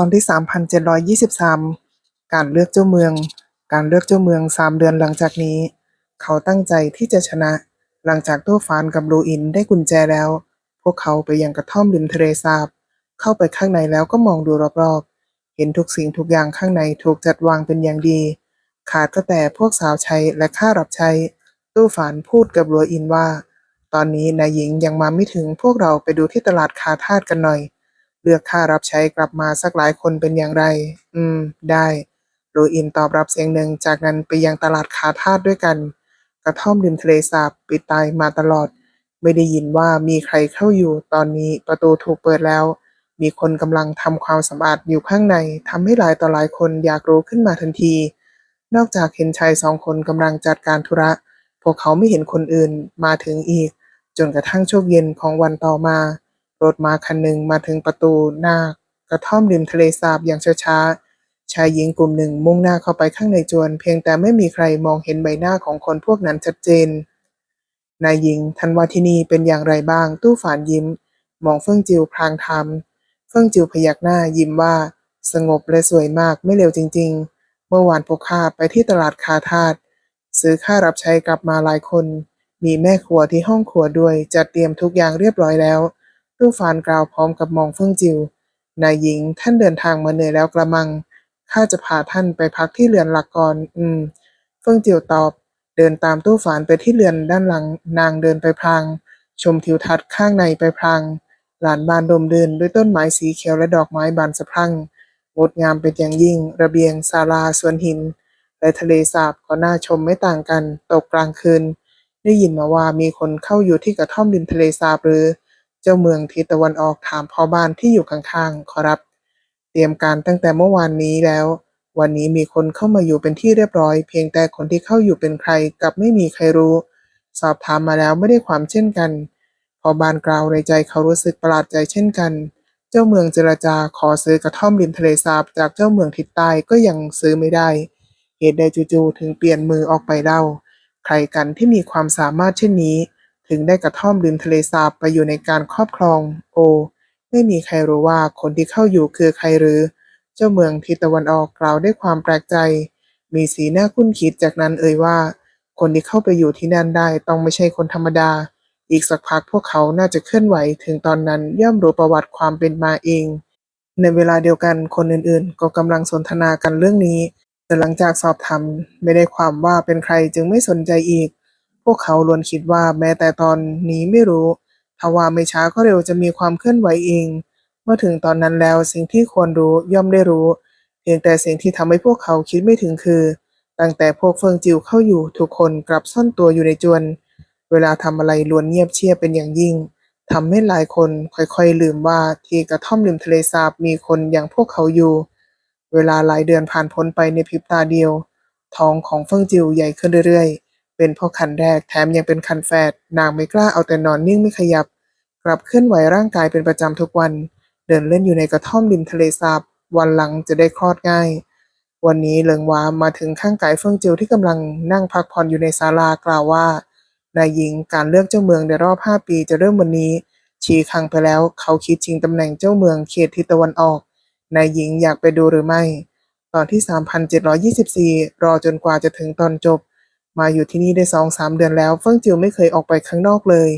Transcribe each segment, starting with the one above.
อนที่ 3,723 การเลือกเจ้าเมือง การเลือกเจ้าเมือง 3 เดือนหลังจากนี้ เขาตั้งใจที่จะชนะ หลังจากตู้ฟานกับลูอินได้กุญแจแล้ว พวกเขาไปยังกระท่อมริมทะเลสาบ เข้าไปข้างในแล้วก็มองดูรอบๆ เห็นทุกสิ่งทุกอย่างข้างในถูกจัดวางเป็นอย่างดี ขาดก็แต่พวกสาวใช้และข้ารับใช้ตู้ฝานพูดกับลัวอินว่า ตอนนี้นายหญิงยังมาไม่ถึงพวกเราไปดูที่ตลาดคาทาสกันหน่อย เลือกค่ารับใช้กลับมาสักหลายคนเป็นอย่างไร อืม ได้โรอินตอบรับเสียงหนึ่ง จากนั้นไปยังตลาดคาทาสด้วยกัน กระท่อมริมทะเลสาบปิดตายมาตลอด ไม่ได้ยินว่ามีใครเข้าอยู่ ตอนนี้ประตูถูกเปิดแล้ว มีคนกำลังทำความสะอาดอยู่ข้างในทำให้หลายต่อหลายคนอยากรู้ขึ้นมาทันที นอกจากเห็นชายสองคนกำลังจัดการธุระ พวกเขาไม่เห็นคนอื่นมาถึงอีก จนกระทั่งช่วงเย็นของวันต่อมา รถมาคันหนึ่งมาถึงประตูหน้ากระท่อมริมทะเลสาบอย่างช้าๆ ชายหญิงกลุ่มหนึ่งมุ่งหน้าเข้าไปข้างในจวน เพียงแต่ไม่มีใครมองเห็นใบหน้าของคนพวกนั้นชัดเจน นายหญิงท่านว่าที่นี่เป็นอย่างไรบ้าง ตู้ฝานยิ้ม มองเฟิ่องจิวพลางทำเฟิ่องจิวพยักหน้ายิ้มว่า สงบและสวยมากไม่เร็วจริง ๆ เมื่อวานพวกข้าไปที่ตลาดคาทาสซื้อค่ารับใช้กลับมาหลายคน มีแม่ครัวที่ห้องครัวด้วยจัดเตรียมทุกอย่างเรียบร้อยแล้ว ตู้ฟานกล่าวพร้อมกับมองเฟิ่งจิว นายหญิงท่านเดินทางมาเหนื่อยแล้วกระมัง ข้าจะพาท่านไปพักที่เรือนหลักก่อน อืม เฟิ่งจิวตอบ เดินตามตู้ฝานไปที่เรือนด้านหลัง นางเดินไปพลาง ชมทิวทัศน์ข้างในไปพลาง หลานบานดมเดินด้วยต้นไม้สีเขียวและดอกไม้บานสะพรั่ง งดงามเป็นอย่างยิ่ง ระเบียงศาลาสวนหิน และทะเลสาบก็น่าชมไม่ต่างกัน ตกกลางคืน ได้ยินมาว่ามีคนเข้าอยู่ที่กระท่อมริมทะเลสาบหรือ เจ้าเมืองทิศตะวันออกถามพ่อบ้านที่อยู่ข้างๆขอรับ เตรียมการตั้งแต่เมื่อวานนี้แล้ว วันนี้มีคนเข้ามาอยู่เป็นที่เรียบร้อย เพียงแต่คนที่เข้าอยู่เป็นใครกับไม่มีใครรู้ สอบถามมาแล้วไม่ได้ความเช่นกันพอบานกล่าวในใจเขารู้สึกประหลาดใจเช่นกัน เจ้าเมืองเจรจาขอซื้อกระท่อมริมทะเลสาบจากเจ้าเมืองทิศใต้ก็ยังซื้อไม่ได้ เหตุใดจู่ๆถึงเปลี่ยนมือออกไปเล่า ใครกันที่มีความสามารถเช่นนี้ ถึงได้กระท่อมริมทะเลสาบไปอยู่ในการครอบครอง โอ ไม่มีใครรู้ว่าคนที่เข้าอยู่คือใครหรือ เจ้าเมืองทิศตะวันออกกล่าวด้วยความแปลกใจ มีสีหน้าคุ้นคิดจากนั้นเอ่ยว่า คนที่เข้าไปอยู่ที่นั่นได้ต้องไม่ใช่คนธรรมดา อีกสักพักพวกเขาน่าจะเคลื่อนไหวถึงตอนนั้นย่อมรู้ประวัติความเป็นมาเอง ในเวลาเดียวกันคนอื่นๆ ก็กำลังสนทนากันเรื่องนี้ แต่หลังจากสอบถามไม่ได้ความว่าเป็นใครจึงไม่สนใจอีก วกเขาล้วนคิดว่าแม้แต่ตอนนี้ไม่รู้ถ้าว่าไม่ช้าก็เร็วจะมีความเคลื่อนไหวเอง เมื่อถึงตอนนั้นแล้วสิ่งที่ควรรู้ย่อมได้รู้ เพียงแต่สิ่งที่ทำให้พวกเขาคิดไม่ถึงคือ ตั้งแต่พวกเฟิงจิวเข้าอยู่ทุกคนกลับซ่อนตัวอยู่ในจวน เวลาทำอะไรล้วนเงียบเชียบเป็นอย่างยิ่งทำให้หลายคนค่อยๆลืมว่าที่กระท่อมริมทะเลสาบมีคนอย่างพวกเขาอยู่ เวลาหลายเดือนผ่านพ้นไปในพริบตาเดียว ท้องของเฟิงจิวใหญ่ขึ้นเรื่อยๆ เป็นพราะคันแรกแถมยังเป็นคันแฝดนางไม่กล้าเอาแต่นอนนิ่งไม่ขยับ กลับเคลื่อนไหวร่างกายเป็นประจำทุกวัน เดินเล่นอยู่ในกระท่อมริมทะเลสาบ วันหลังจะได้คลอดง่าย วันนี้เหลิงวามาถึงข้างกายเฟิงจิวที่กำลังนั่งพักผ่อนอยู่ในศาลากล่าวว่านายหญิงการเลือกเจ้าเมืองในรอบ 5 ปีจะเริ่มวันนี้ชี้คังไปแล้วเขาคิดชิงตำแหน่งเจ้าเมืองเขตทิศตะวันออกนายหญิงอยากไปดูหรือไม่ ตอนที่ 3,724 รอจนกว่าจะถึงตอนจบ มาอยู่ที่นี่ได้สองสามเดือนแล้วเฟิ่งจิวไม่เคยออกไปข้างนอกเลย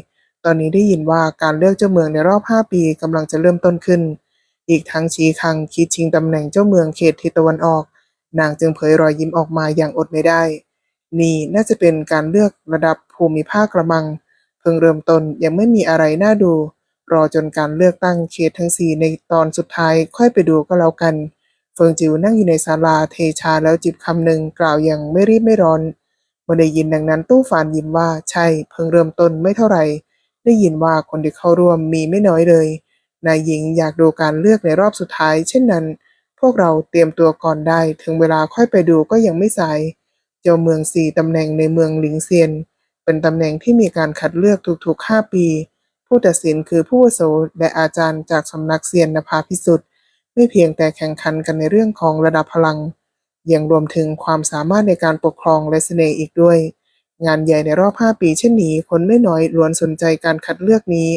ตอนนี้ได้ยินว่าการเลือกเจ้าเมืองในรอบ 5 ปีกำลังจะเริ่มต้นขึ้น อีกทั้งชี้คังคิดชิงตำแหน่งเจ้าเมืองเขตทิศตะวันออก นางจึงเผยรอยยิ้มออกมาอย่างอดไม่ได้ นี่น่าจะเป็นการเลือกระดับภูมิภาคกระมัง เพิ่งเริ่มต้นยังไม่มีอะไรน่าดู รอจนการเลือกตั้งเขตทั้งสี่ในตอนสุดท้ายค่อยไปดูก็แล้วกัน เฟิงจิวนั่งอยู่ในศาลาเทชาแล้วจิบคำหนึ่งกล่าวอย่างไม่รีบไม่ร้อน เมื่อได้ยินดังนั้นตู้ฟานยิ้มว่าใช่เพิ่งเริ่มต้นไม่เท่าไหร่ได้ยินว่าคนที่เข้าร่วมมีไม่น้อยเลย นายหญิงอยากดูการเลือกในรอบสุดท้าย เช่นนั้น พวกเราเตรียมตัวก่อนได้ ถึงเวลาค่อยไปดูก็ยังไม่สาย เจ้าเมืองสี่ตำแหน่งในเมืองหลิงเซียน เป็นตำแหน่งที่มีการคัดเลือกทุกๆ 5 ปี ผู้ตัดสินคือผู้อาวุโสและอาจารย์จากสำนักเซียนนภาพิสุทธิ์ไม่เพียงแต่แข่งขันกันในเรื่องของระดับพลัง ยังรวมถึงความสามารถในการปกครองและเสน่ห์อีกด้วย งานใหญ่ในรอบ 5 ปีเช่นนี้คนไม่น้อยล้วนสนใจการคัดเลือกนี้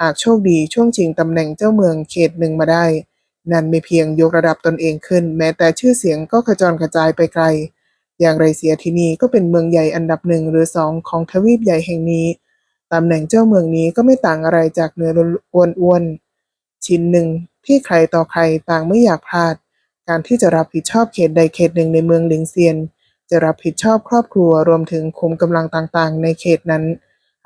หากโชคดีช่วงชิงตำแหน่งเจ้าเมืองเขตหนึ่งมาได้ นั่นไม่เพียงยกระดับตนเองขึ้น แม้แต่ชื่อเสียงก็กระจรกระจายไปไกล อย่างไรเสียที่นี่ก็เป็นเมืองใหญ่อันดับหนึ่งหรือสองของทวีปใหญ่แห่งนี้ตำแหน่งเจ้าเมืองนี้ก็ไม่ต่างอะไรจากเนื้ออ้วนๆชิ้นหนึ่งที่ใครต่อใครต่างไม่อยากพลาด การที่จะรับผิดชอบเขตใดเขตหนึ่งในเมืองหลิงเซียน จะรับผิดชอบครอบครัวรวมถึงคุมกำลังต่างๆ ในเขตนั้น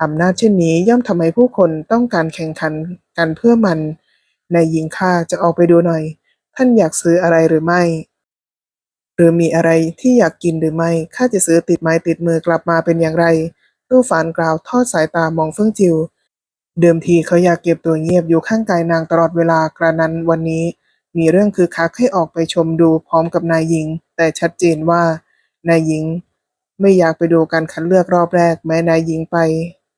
อำนาจเช่นนี้ย่อมทำให้ผู้คนต้องการแข่งขันกันเพื่อมันนายหญิงข้าจะออกไปดูหน่อย ท่านอยากซื้ออะไรหรือไม่ หรือมีอะไรที่อยากกินหรือไม่ข้าจะซื้อติดไม้ติดมือกลับมาเป็นอย่างไร ตู้ฝานกล่าวทอดสายตามองเฟิ่งจิว เดิมทีเขาอยากเก็บตัวเงียบอยู่ข้างกายนางตลอดเวลากระนั้นวันนี้ มีเรื่องคือคักให้ออกไปชมดูพร้อมกับนายหญิง แต่ชัดเจนว่านายหญิง ไม่อยากไปดูการคัดเลือกรอบแรก แม้นายหญิงไป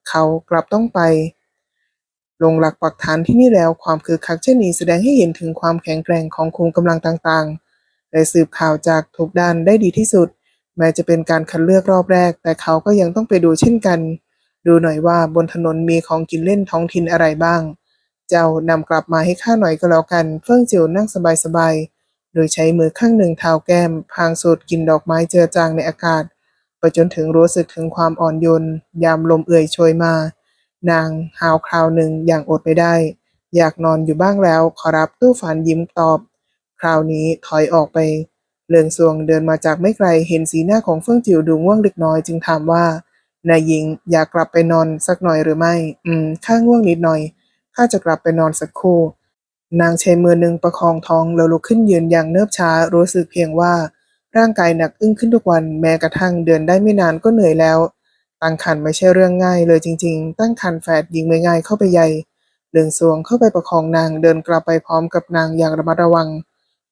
เขากลับต้องไป ลงหลักปักฐานที่นี่แล้วความคือคักเช่นนี้แสดงให้เห็นถึงความแข็งแกร่งของคุมกำลังต่างๆและสืบข่าวจากทุกด้านได้ดีที่สุด แม้จะเป็นการคัดเลือกรอบแรก แต่เขาก็ยังต้องไปดูเช่นกัน ดูหน่อยว่าบนถนนมีของกินเล่นท้องถิ่นอะไรบ้าง เจ้านำกลับมาให้ข้าหน่อยก็แล้วกัน เฟิ่งจิ๋วนั่งสบายๆ โดยใช้มือข้างหนึ่งเท้าแก้ม พางสูดกลินดอกไม้เจือจางในอากาศ ไปจนถึงรู้สึกถึงความอ่อนโยน ยามลมเอื่อยโชยมา นางหาวคราวหนึ่งอย่างอดไม่ได้ อยากนอนอยู่บ้างแล้ว ขอรับตู้ฝันยิ้มตอบ คราวนี้ถอยออกไป เลืองซวงเดินมาจากไม่ไกล เห็นสีหน้าของเฟิ่งจิ๋วดูง่วงเล็กน้อยจึงถามว่านายหญิงอยากกลับไปนอนสักหน่อยหรือไม่ อืม ข้าง่วงนิดหน่อย ข้าจะกลับไปนอนสักครู่ นางใช้มือหนึ่งประคองท้องแล้วลุกขึ้นยืนอย่างเนิบช้า รู้สึกเพียงว่า ร่างกายหนักอึ้งขึ้นทุกวันแม้กระทั่งเดินได้ไม่นานก็เหนื่อยแล้ว ตั้งครรภ์ไม่ใช่เรื่องง่ายเลยจริง ๆ ตั้งครรภ์แฝดยิงไม่ง่ายเข้าไปใหญ่เลืองซวงเข้าไปประคองนางเดินกลับไปพร้อมกับนางอย่างระมัดระวัง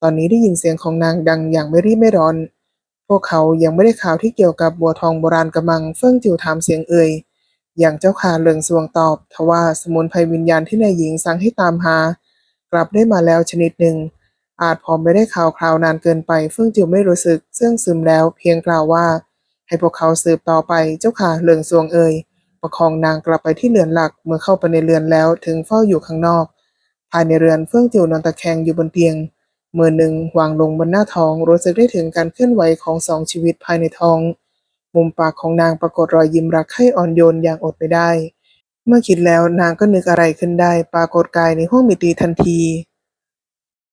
ตอนนี้ได้ยินเสียงของนางดังอย่างไม่รีบไม่ร้อน พวกเขายังไม่ได้ข่าวที่เกี่ยวกับบัวทองโบราณกำมัง เฟิ่องจิ๋วถามเสียงเอ่ย อย่างเจ้าขาเลืองสวงตอบ ทว่าสมุนไพรวิญญาณที่นายหญิงสั่งให้ตามหา กลับได้มาแล้วชนิดหนึ่ง อาจพอไม่ได้ข่าวคราวนานเกินไปเฟิ่องจิ๋วไม่รู้สึกเสื่งซึมแล้วเพียงกล่าวว่า ให้พวกเขาสืบต่อไปเจ้าขาเลืองสวงเอ่ยประคองนางกลับไปที่เรือนหลักเมื่อเข้าไปในเรือนแล้วถึงเฝ้าอยู่ข้างนอก ภายในเรือนเฟื่องจิ๋วนอนตะแคงอยู่บนเตียงมือหนึ่งวางลงบนหน้าท้องรู้สึกได้ถึงการเคลื่อนไหวของสองชีวิตภายในท้อง มุมปากของนางปรากฏรอยยิ้มรักให้อ่อนโยนอย่างอดไม่ได้ เมื่อคิดแล้วนางก็นึกอะไรขึ้นได้ ปรากฏกายในห้องมิตรีทันที